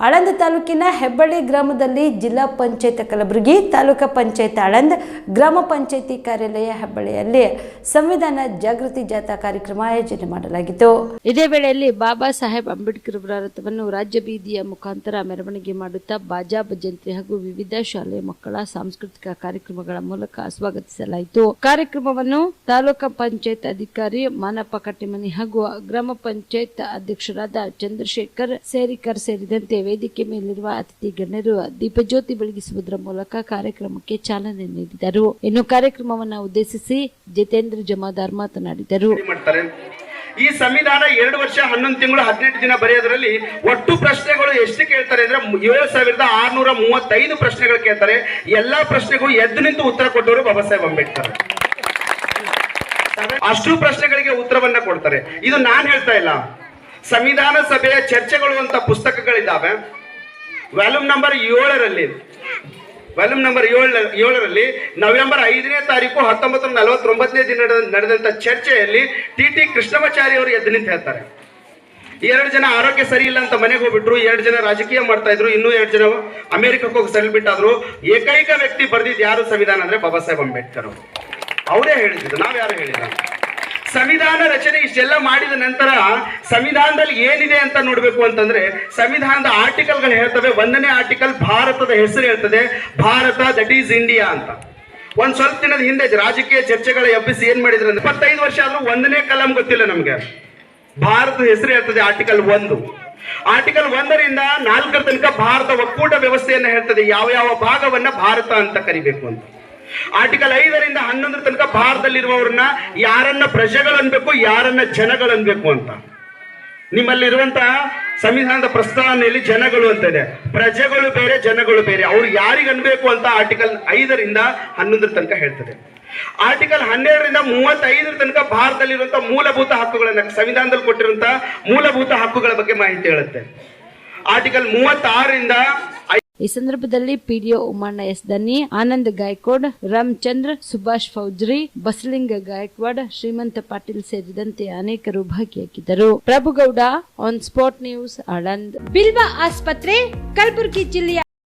ಆಳಂದ ತಾಲೂಕಿನ ಹೆಬ್ಬಳ್ಳಿ ಗ್ರಾಮದಲ್ಲಿ ಜಿಲ್ಲಾ ಪಂಚಾಯತ್ ಕಲಬುರಗಿ, ತಾಲೂಕಾ ಪಂಚಾಯತ್ ಆಳಂದ್ ಗ್ರಾಮ ಪಂಚಾಯತಿ ಕಾರ್ಯಾಲಯ ಹೆಬ್ಬಳ್ಳಿಯಲ್ಲಿ ಸಂವಿಧಾನ ಜಾಗೃತಿ ಜಾಥಾ ಕಾರ್ಯಕ್ರಮ ಆಯೋಜನೆ ಮಾಡಲಾಗಿತ್ತು. ಇದೇ ವೇಳೆಯಲ್ಲಿ ಬಾಬಾ ಸಾಹೇಬ್ ಅಂಬೇಡ್ಕರ್ ಅವರ ರಥವನ್ನು ರಾಜ್ಯ ಬೀದಿಯ ಮುಖಾಂತರ ಮೆರವಣಿಗೆ ಮಾಡುತ್ತಾ ಬಾಜಾ ಭಜಂತ್ರಿ ಹಾಗೂ ವಿವಿಧ ಶಾಲೆಯ ಮಕ್ಕಳ ಸಾಂಸ್ಕೃತಿಕ ಕಾರ್ಯಕ್ರಮಗಳ ಮೂಲಕ ಸ್ವಾಗತಿಸಲಾಯಿತು. ಕಾರ್ಯಕ್ರಮವನ್ನು ತಾಲೂಕಾ ಪಂಚಾಯತ್ ಅಧಿಕಾರಿ ಮಾನಪ್ಪ ಕಟ್ಟಿಮನಿ ಹಾಗೂ ಗ್ರಾಮ ಪಂಚಾಯತ್ ಅಧ್ಯಕ್ಷರಾದ ಚಂದ್ರಶೇಖರ್ ಸೇರಿಕರ್ ಸೇರಿದಂತೆ ವೇದಿಕೆ ಮೇಲಿರುವ ಅತಿಥಿ ಗಣ್ಯರು ದೀಪಜ್ಯೋತಿ ಬೆಳಗಿಸುವುದರ ಮೂಲಕ ಕಾರ್ಯಕ್ರಮಕ್ಕೆ ಚಾಲನೆ ನೀಡಿದರು. ಇನ್ನು ಕಾರ್ಯಕ್ರಮವನ್ನು ಉದ್ದೇಶಿಸಿ ಜಿತೇಂದ್ರ ಜಮಾದಾರ್ ಮಾತನಾಡಿದರು. ಈ ಸಂವಿಧಾನ ಎರಡು ವರ್ಷ ಹನ್ನೊಂದು ತಿಂಗಳು ಹದಿನೆಂಟು ದಿನ ಬರೆಯೋದ್ರಲ್ಲಿ ಒಟ್ಟು ಪ್ರಶ್ನೆಗಳು ಎಷ್ಟು ಕೇಳ್ತಾರೆ ಅಂದ್ರೆ ಏಳು ಸಾವಿರದ ಆರ್ನೂರ ಮೂವತ್ತೈದು ಪ್ರಶ್ನೆಗಳು ಕೇಳ್ತಾರೆ. ಎಲ್ಲಾ ಪ್ರಶ್ನೆಗೂ ಎದ್ದು ನಿಂತು ಉತ್ತರ ಕೊಟ್ಟವರು ಬಾಬಾ ಸಾಹೇಬ್ ಅಂಬೇಡ್ಕರ್. ಅಷ್ಟು ಪ್ರಶ್ನೆಗಳಿಗೆ ಉತ್ತರವನ್ನ ಕೊಡ್ತಾರೆ. ಇದು ನಾನ್ ಹೇಳ್ತಾ ಇಲ್ಲ. ಸಂವಿಧಾನ ಸಭೆಯ ಚರ್ಚೆಗಳು ಅಂತ ಪುಸ್ತಕಗಳಿದ್ದಾವೆ. ವ್ಯಾಲ್ಯೂಮ್ ನಂಬರ್ ಏಳರಲ್ಲಿ. ವ್ಯಾಲ್ಯೂಮ್ ನಂಬರ್ ಏಳ ಏಳರಲ್ಲಿ ನವೆಂಬರ್ ಐದನೇ ತಾರೀಕು ಹತ್ತೊಂಬತ್ತು ನಲವತ್ತೊಂಬತ್ತನೇ ದಿನ ನಡೆದ- ನಡೆದಂತ ಚರ್ಚೆಯಲ್ಲಿ ಟಿ ಟಿ ಕೃಷ್ಣಮಾಚಾರಿ ಅವರು ಎದ್ದು ನಿಂತು ಹೇಳ್ತಾರೆ. ಎರಡು ಜನ ಆರೋಗ್ಯ ಸರಿ ಇಲ್ಲ ಅಂತ ಮನೆಗೆ ಹೋಗ್ಬಿಟ್ರು ಎರಡು ಜನ ರಾಜಕೀಯ ಮಾಡ್ತಾ ಇದ್ರು, ಇನ್ನೂ ಎರಡು ಜನ ಅಮೆರಿಕಕ್ಕೆ ಹೋಗಿ ಸರಿ ಏಕೈಕ ವ್ಯಕ್ತಿ ಬರೆದಿದ್ದು ಯಾರು ಸಂವಿಧಾನ ಅಂದ್ರೆ ಬಾಬಾ ಸಾಹೇಬ್ ಅಂಬೇಡ್ಕರ್ ಅವರು. ಅವರೇ ಹೇಳಿದ್ರು ನಾವು ಯಾರು ಹೇಳಿಲ್ಲ. ಸಂವಿಧಾನ ರಚನೆ ಇಷ್ಟೆಲ್ಲ ಮಾಡಿದ ನಂತರ ಸಂವಿಧಾನದಲ್ಲಿ ಏನಿದೆ ಅಂತ ನೋಡಬೇಕು ಅಂತಂದ್ರೆ ಸಂವಿಧಾನದ ಆರ್ಟಿಕಲ್ಗಳು ಹೇಳ್ತವೆ. ಒಂದನೇ ಆರ್ಟಿಕಲ್ ಭಾರತದ ಹೆಸರು ಹೇಳ್ತದೆ. ಭಾರತ ದಟ್ ಈಸ್ ಇಂಡಿಯಾ ಅಂತ. ಒಂದ್ ಸ್ವಲ್ಪ ದಿನದ ಹಿಂದೆ ರಾಜಕೀಯ ಚರ್ಚೆಗಳ ಎಬ್ಬಿಸಿ ಏನ್ ಮಾಡಿದ್ರು ಇಪ್ಪತ್ತೈದು ವರ್ಷ ಆದ್ರೂ ಒಂದನೇ ಕಲಂ ಗೊತ್ತಿಲ್ಲ ನಮ್ಗೆ. ಭಾರತದ ಹೆಸರು ಹೇಳ್ತದೆ ಆರ್ಟಿಕಲ್ ಒಂದು. ಆರ್ಟಿಕಲ್ ಒಂದರಿಂದ ನಾಲ್ಕರ ತನಕ ಭಾರತ ಒಕ್ಕೂಟ ವ್ಯವಸ್ಥೆಯನ್ನು ಹೇಳ್ತದೆ. ಯಾವ ಯಾವ ಭಾಗವನ್ನ ಭಾರತ ಅಂತ ಕರಿಬೇಕು ಅಂತ. ಆರ್ಟಿಕಲ್ ಐದರಿಂದ ಹನ್ನೊಂದರ ತನಕ ಭಾರತದಲ್ಲಿರುವವ್ರನ್ನ ಯಾರನ್ನ ಪ್ರಜೆಗಳನ್ಬೇಕು ಯಾರನ್ನ ಜನಗಳನ್ಬೇಕು ಅಂತ. ನಿಮ್ಮಲ್ಲಿರುವಂತಹ ಸಂವಿಧಾನದ ಪ್ರಸ್ತಾವನೆಯಲ್ಲಿ ಜನಗಳು ಅಂತ ಇದೆ. ಪ್ರಜೆಗಳು ಬೇರೆ, ಜನಗಳು ಬೇರೆ. ಅವ್ರು ಯಾರಿಗನ್ಬೇಕು ಅಂತ ಆರ್ಟಿಕಲ್ ಐದರಿಂದ ಹನ್ನೊಂದರ ತನಕ ಹೇಳ್ತದೆ. ಆರ್ಟಿಕಲ್ ಹನ್ನೆರಡರಿಂದ ಮೂವತ್ತೈದರ ತನಕ ಭಾರತದಲ್ಲಿರುವಂತಹ ಮೂಲಭೂತ ಹಕ್ಕುಗಳನ್ನ, ಸಂವಿಧಾನದಲ್ಲಿ ಕೊಟ್ಟಿರುವಂತಹ ಮೂಲಭೂತ ಹಕ್ಕುಗಳ ಬಗ್ಗೆ ಮಾಹಿತಿ ಹೇಳುತ್ತೆ. ಆರ್ಟಿಕಲ್ ಮೂವತ್ತಾರರಿಂದ ಈ ಸಂದರ್ಭದಲ್ಲಿ ಪಿಡಿಒ ಉಮಣ್ಣ ಎಸ್ ದನ್ನಿ ಆನಂದ್ ಗಾಯ್ಕೋಡ್, ರಾಮಚಂದ್ರ, ಸುಭಾಷ್ ಫೌಜ್ರಿ, ಬಸಲಿಂಗ ಗಾಯಕ್ವಾಡ್, ಶ್ರೀಮಂತ ಪಾಟೀಲ್ ಸೇರಿದಂತೆ ಅನೇಕರು ಭಾಗಿಯಾಗಿದ್ದರು. Prabhugouda on spot news Aland. Bilwa ಆಸ್ಪತ್ರೆ, ಕಲಬುರಗಿ ಜಿಲ್ಲೆಯ